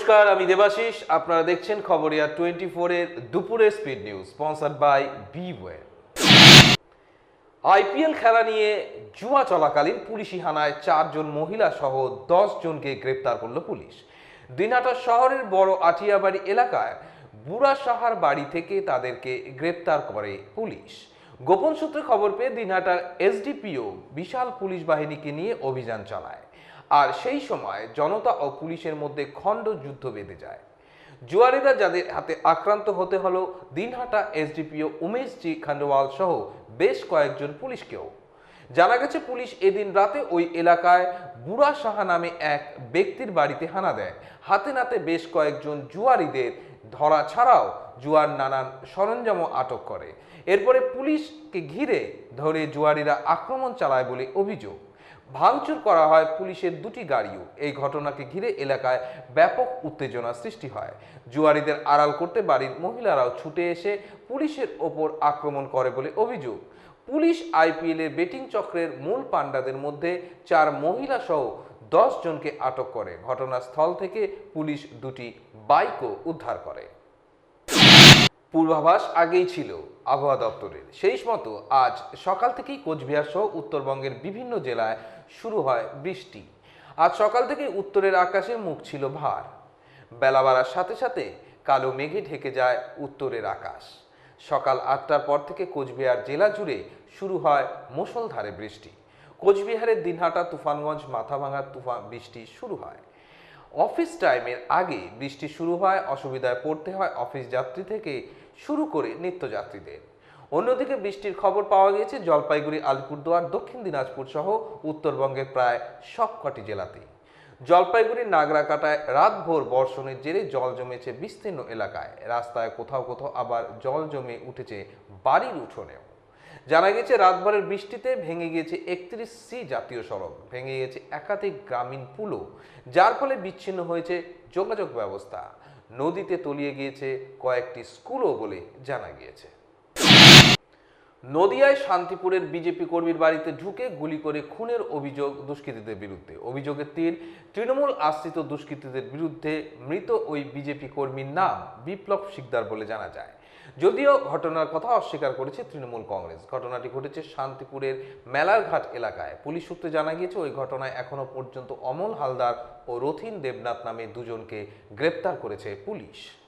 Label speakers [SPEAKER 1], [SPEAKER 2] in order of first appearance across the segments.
[SPEAKER 1] নমস্কার, আমি দেবাশিস। আপনারা দেখছেন খবরিয়া টোয়েন্টি ফোরের দুপুরের স্পিড নিউজ স্পন্সার্ড বাই বিওয়ে আইপিএল খেলা নিয়ে জুয়া চলাকালীন পুলিশি হানায় চারজন মহিলা সহ দশ জনকে গ্রেপ্তার করল পুলিশ। দিনহাটা শহরের বড় আটিয়াবাড়ি এলাকায় বুড়া সাহার বাড়ি থেকে তাদেরকে গ্রেপ্তার করে পুলিশ। গোপন সূত্রে খবর পেয়ে দিনহাটার এসডিপিও বিশাল পুলিশ বাহিনীকে নিয়ে অভিযান চালায়। আর সেই সময় জনতা ও পুলিশের মধ্যে খণ্ড যুদ্ধ বেঁধে যায়। জুয়ারিরা যাদের হাতে আক্রান্ত হতে হলো, দিনহাটা এসডিপিও উমেশ জি খান্ডওয়াল সহ বেশ কয়েকজন পুলিশকেও। জানা গেছে, পুলিশ এদিন রাতে ওই এলাকায় বুড়া সাহা নামে এক ব্যক্তির বাড়িতে হানা দেয়। হাতে নাতে বেশ কয়েকজন জুয়ারিদের ধরা ছাড়াও জুয়ার নানান সরঞ্জামও আটক করে। এরপরে পুলিশকে ঘিরে ধরে জুয়ারিরা আক্রমণ চালায় বলে অভিযোগ। ভাঙচুর করা হয় পুলিশের দুটি গাড়িও। এই ঘটনাকে ঘিরে এলাকায় ব্যাপক উত্তেজনা সৃষ্টি হয়। জুয়ারিদের আড়াল করতে বাড়ির মহিলারাও ছুটে এসে পুলিশের ওপর আক্রমণ করে বলে অভিযোগ। পুলিশ আইপিএল এর বেটিং চক্রের মূল পাণ্ডাদের মধ্যে চার মহিলা সহ দশ জনকে আটক করে। ঘটনাস্থল থেকে পুলিশ দুটি বাইকও উদ্ধার করে। পূর্বাভাস আগেই ছিল আবহাওয়া দপ্তরের। সেই মতো আজ সকাল থেকেই কোচবিহার সহ উত্তরবঙ্গের বিভিন্ন জেলায় শুরু হয় বৃষ্টি। আজ সকাল থেকেই উত্তরের আকাশে মুখ ছিল ভার। বেলা বাড়ার সাথে সাথে কালো মেঘে ঢেকে যায় উত্তরের আকাশ। সকাল আটটার পর থেকে কোচবিহার জেলা জুড়ে শুরু হয় মুষলধারে বৃষ্টি। কোচবিহারের দিনহাটা, তুফানগঞ্জ মাথাভাঙা তুফান বৃষ্টি শুরু হয়। অফিস টাইমের আগে বৃষ্টি শুরু হয়, অসুবিধায় পড়তে হয়, অফিস যাত্রী থেকে শুরু করে নিত্যযাত্রীদের। অন্যদিকে বৃষ্টির খবর পাওয়া গিয়েছে, জলপাইগুড়ি, আলিপুরদুয়ার, দক্ষিণ দিনাজপুর সহ উত্তরবঙ্গের প্রায় সবকটি জেলাতেই। জলপাইগুড়ির নাগরাকাটায় রাতভোর বর্ষণের জেরে জল জমেছে বিস্তীর্ণ এলাকায়। রাস্তায় কোথাও কোথাও আবার জল জমে উঠেছে বাড়ির উঠোনেও। জানা গেছে রাতভরের বৃষ্টিতে ভেঙে গিয়েছে একত্রিশ সি জাতীয় সড়ক। ভেঙে গেছে একাধিক গ্রামীণ পুলও, যার ফলে বিচ্ছিন্ন হয়েছে যোগাযোগ ব্যবস্থা। নদীতে তলিয়ে গিয়েছে কয়েকটি স্কুলও বলে জানা গিয়েছে। নদিয়ায় শান্তিপুরের বিজেপি কর্মীর বাড়িতে ঢুকে গুলি করে খুনের অভিযোগ দুষ্কৃতীদের বিরুদ্ধে। অভিযোগের তীর তৃণমূল আশ্রিত দুষ্কৃতীদের বিরুদ্ধে মৃত ওই বিজেপি কর্মীর নাম বিপ্লব শিকদার বলে জানা যায়। যদিও ঘটনার কথা অস্বীকার করেছে তৃণমূল কংগ্রেস। ঘটনাটি ঘটেছে শান্তিপুরের মেলারঘাট এলাকায়। পুলিশ সূত্রে জানা গিয়েছে, ওই ঘটনায় এখনও পর্যন্ত অমল হালদার ও রথিন দেবনাথ নামে দুজনকে গ্রেপ্তার করেছে পুলিশ।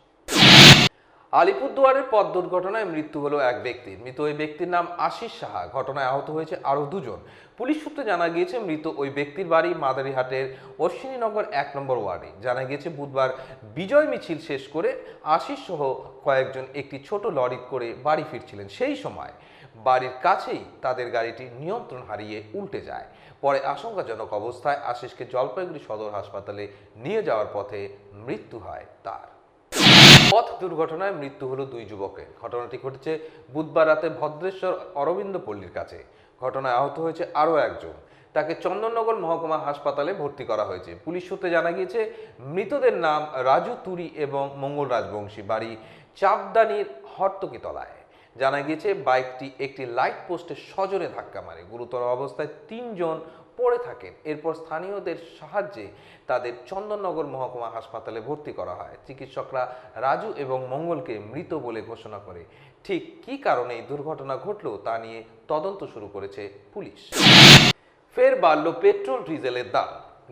[SPEAKER 1] আলিপুরদুয়ারের পথ দুর্ঘটনায় মৃত্যু হলো এক ব্যক্তির। মৃত ওই ব্যক্তির নাম আশিস সাহা। ঘটনায় আহত হয়েছে আরও দুজন। পুলিশ সূত্রে জানা গিয়েছে, মৃত ওই ব্যক্তির বাড়ি মাদারিহাটের অশ্বিনীনগর এক নম্বর ওয়ার্ডে। জানা গিয়েছে, বুধবার বিজয় মিছিল শেষ করে আশিস সহ কয়েকজন একটি ছোট লরি করে বাড়ি ফিরছিলেন। সেই সময় বাড়ির কাছেই তাদের গাড়িটি নিয়ন্ত্রণ হারিয়ে উল্টে যায়। পরে আশঙ্কাজনক অবস্থায় আশিসকে জলপাইগুড়ি সদর হাসপাতালে নিয়ে যাওয়ার পথে মৃত্যু হয় তার। পথ দুর্ঘটনায় মৃত্যু হলো দুই যুবকের। ঘটনাটি ঘটেছে বুধবার রাতে ভদ্রেশ্বর অরবিন্দ পল্লীর কাছে। ঘটনায় আহত হয়েছে আরও একজন। তাকে চন্দননগর মহকুমা হাসপাতালে ভর্তি করা হয়েছে। পুলিশ সূত্রে জানা গিয়েছে, মৃতদের নাম রাজু তুরি এবং মঙ্গল রাজবংশী। বাড়ি চাপদানির হর্তকিতলায় জানা গিয়েছে, বাইকটি একটি লাইট পোস্টে সজোরে ধাক্কা মারে। গুরুতর অবস্থায় তিনজন পড়ে থাকেন। এরপর স্থানীয়দের সাহায্যে তাদের চন্দননগর মহকুমা হাসপাতালে ভর্তি করা হয়। চিকিৎসকরা রাজু এবং মঙ্গলকে মৃত বলে ঘোষণা করে। ঠিক কী কারণে এই দুর্ঘটনা ঘটল তা নিয়ে তদন্ত শুরু করেছে পুলিশ। ফের বাড়ল পেট্রোল ডিজেলের দাম।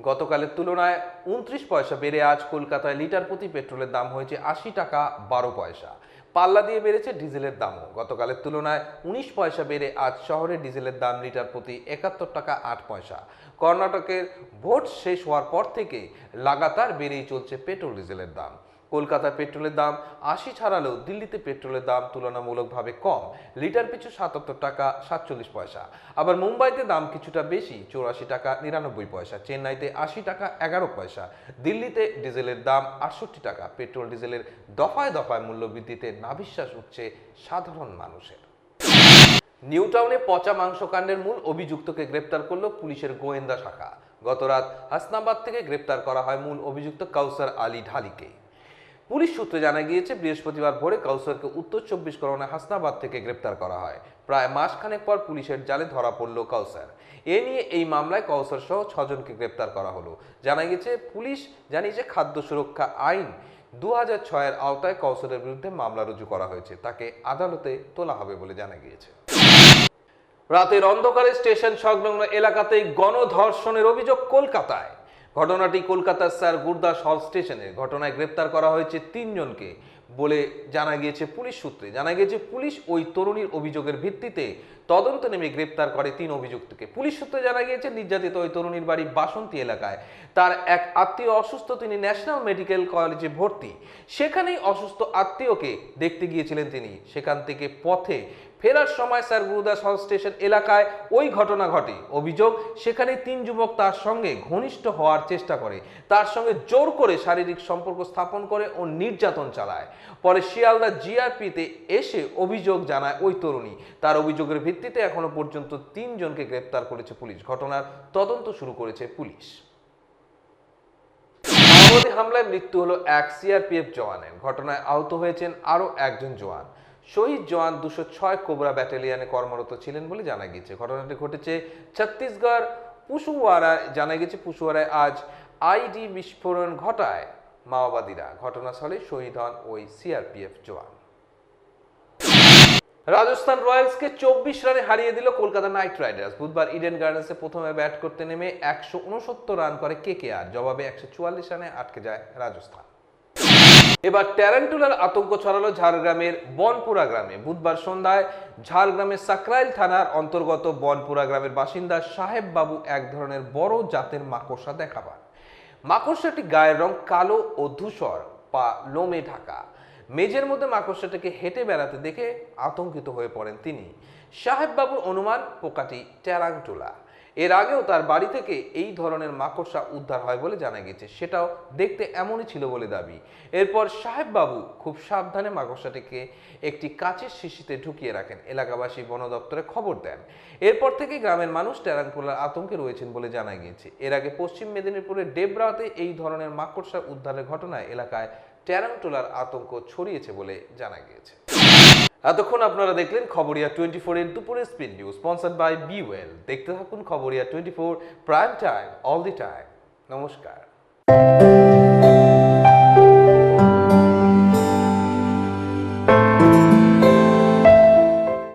[SPEAKER 1] গতকালের তুলনায় উনত্রিশ পয়সা বেড়ে আজ কলকাতায় লিটার প্রতি পেট্রোলের দাম হয়েছে আশি টাকা বারো পয়সা। পাল্লা দিয়ে বেড়েছে ডিজেলের দামও। গতকালের তুলনায় উনিশ পয়সা বেড়ে আজ শহরে ডিজেলের দাম লিটার প্রতি একাত্তর টাকা আট পয়সা। কর্ণাটকের ভোট শেষ হওয়ার পর থেকে লাগাতার বেড়েই চলছে পেট্রোল ডিজেলের দাম। কলকাতায় পেট্রোলের দাম আশি ছাড়ালেও দিল্লিতে পেট্রোলের দাম তুলনামূলকভাবে কম। লিটার পিছু সাতাত্তর টাকা সাতচল্লিশ পয়সা। আবার মুম্বাইতে দাম কিছুটা বেশি, চৌরাশি টাকা নিরানব্বই পয়সা। চেন্নাইতে আশি টাকা এগারো পয়সা। দিল্লিতে ডিজেলের দাম আটষট্টি টাকা। পেট্রোল ডিজেলের দফায় দফায় মূল্যবৃদ্ধিতে নাভিশ্বাস উঠছে সাধারণ মানুষের। নিউ টাউনে পচা মাংস কাণ্ডের মূল অভিযুক্তকে গ্রেপ্তার করল পুলিশের গোয়েন্দা শাখা। গতরাত হাসনাবাদ থেকে গ্রেপ্তার করা হয় মূল অভিযুক্ত কাউসার আলী ঢালিকে। পুলিশ সূত্রে জানা গিয়েছে, বৃহস্পতিবার ভোরে কাউসারকে উত্তর চব্বিশ পরগনা হাসনাবাদ থেকে গ্রেপ্তার করা হয়। প্রায় মাসখানেক পর পুলিশের জালে ধরা পড়ল কাউসার। এ নিয়ে এই মামলায় কাউসার সহ ছজনকে গ্রেপ্তার করা হলো। জানা গেছে পুলিশ জানিয়েছে খাদ্য সুরক্ষা আইন দু হাজার ছয়ের আওতায় কৌশলের বিরুদ্ধে মামলা রুজু করা হয়েছে। তাকে আদালতে তোলা হবে বলে জানা গিয়েছে। রাতের অন্ধকারে স্টেশন সংলগ্ন এলাকাতেই গণধর্ষণের অভিযোগ কলকাতায়। ঘটনাটি কলকাতার স্যার গুরদাস হল স্টেশনে। ঘটনায় গ্রেপ্তার করা হয়েছে তিনজনকে বলে জানা গিয়েছে পুলিশ সূত্রে। জানা গিয়েছে পুলিশ ওই তরুণীর অভিযোগের ভিত্তিতে তদন্ত নেমে গ্রেপ্তার করে তিন অভিযুক্তকে। পুলিশ সূত্রে জানা গিয়েছে, নির্যাতিত ওই তরুণীর বাড়ি বাসন্তী এলাকায়। তার এক আত্মীয় অসুস্থ, তিনি ন্যাশনাল মেডিকেল কলেজে ভর্তি। সেখানেই অসুস্থ আত্মীয়কে দেখতে গিয়েছিলেন তিনি। সেখান থেকে পথে ফেরার সময় স্যার গুরুদাস হল স্টেশন এলাকায় ওই ঘটনা ঘটে। অভিযোগ, সেখানে তিন যুবক তার সঙ্গে ঘনিষ্ঠ হওয়ার চেষ্টা করে। তার সঙ্গে জোর করে শারীরিক সম্পর্ক স্থাপন করে ও নির্যাতন চালায়। পরে শিয়ালদা জিআরপিতে এসে অভিযোগ জানায় ওই তরুণী। তার অভিযোগের ভিত্তিতে এখনও পর্যন্ত তিনজনকে গ্রেপ্তার করেছে পুলিশ। ঘটনার তদন্ত শুরু করেছে পুলিশ। হামলায় মৃত্যু হলো এক সিআরপিএফ জওয়ানের। ঘটনায় আহত হয়েছেন আরও একজন জওয়ান। শহীদ জওয়ান দুশো ছয় কোবরা ব্যাটালিয়নে কর্মরত ছিলেন বলে জানা গিয়েছে। ঘটনাটি ঘটেছে ছত্তিশগড় পুশুয়ারায়। জানা গেছে পুশুয়ারায় আজ আইডি বিস্ফোরণ ঘটায় মাওবাদীরা। ঘটনাস্থলে শহীদ হন ওই সিআরপিএফ জওয়ান। রাজস্থান রয়্যালসকে চব্বিশ রানে হারিয়ে দিল কলকাতা নাইট রাইডার্স। বুধবার ইডেন গার্ডেন্সে প্রথমে ব্যাট করতে নেমে একশো উনসত্তর রান করে কেকেআর জবাবে একশো চুয়াল্লিশ রানে আটকে যায় রাজস্থান। এবার ট্যারান্টুলার আতঙ্ক ছড়ালো ঝাড়গ্রামের বনপুরা গ্রামে। বুধবার সন্ধ্যায় ঝাড়গ্রামের সাকরাইল থানার অন্তর্গত বনপুরা গ্রামের বাসিন্দা সাহেব বাবু এক ধরনের বড় জাতের মাকড়সা দেখা পান। মাকড়সাটি গায়ের রং কালো ও ধূসর, পা লোমে ঢাকা। মেজের মধ্যে মাকড়সাটাকে হেঁটে বেড়াতে দেখে আতঙ্কিত হয়ে পড়েন তিনি। সাহেব বাবুর অনুমান, পোকাটি ট্যারান্টুলা। এর আগেও তার বাড়ি থেকে এই ধরনের মাকড়সা উদ্ধার হয় বলে জানা গেছে। সেটাও দেখতে এমনই ছিল বলে দাবি। এরপর সাহেব বাবু খুব সাবধানে মাকড়সাটিকে একটি কাচের শিশিতে ঢুকিয়ে রাখেন। এলাকাবাসী বন দপ্তরে খবর দেন। এরপর থেকে গ্রামের মানুষ ট্যারান্টুলার আতঙ্কে রয়েছেন বলে জানা গিয়েছে এর আগে পশ্চিম মেদিনীপুরের ডেবরাতে এই ধরনের মাকড়সা উদ্ধারের ঘটনায় এলাকায় ট্যারান্টুলার আতঙ্ক ছড়িয়েছে বলে জানা গিয়েছে। এতক্ষণ আপনারা দেখলেন খবরিয়া টোয়েন্টি ফোর এর দুপুরের speed news sponsored by B well দেখতে থাকুন Khabariya twenty four prime time all the time নমস্কার।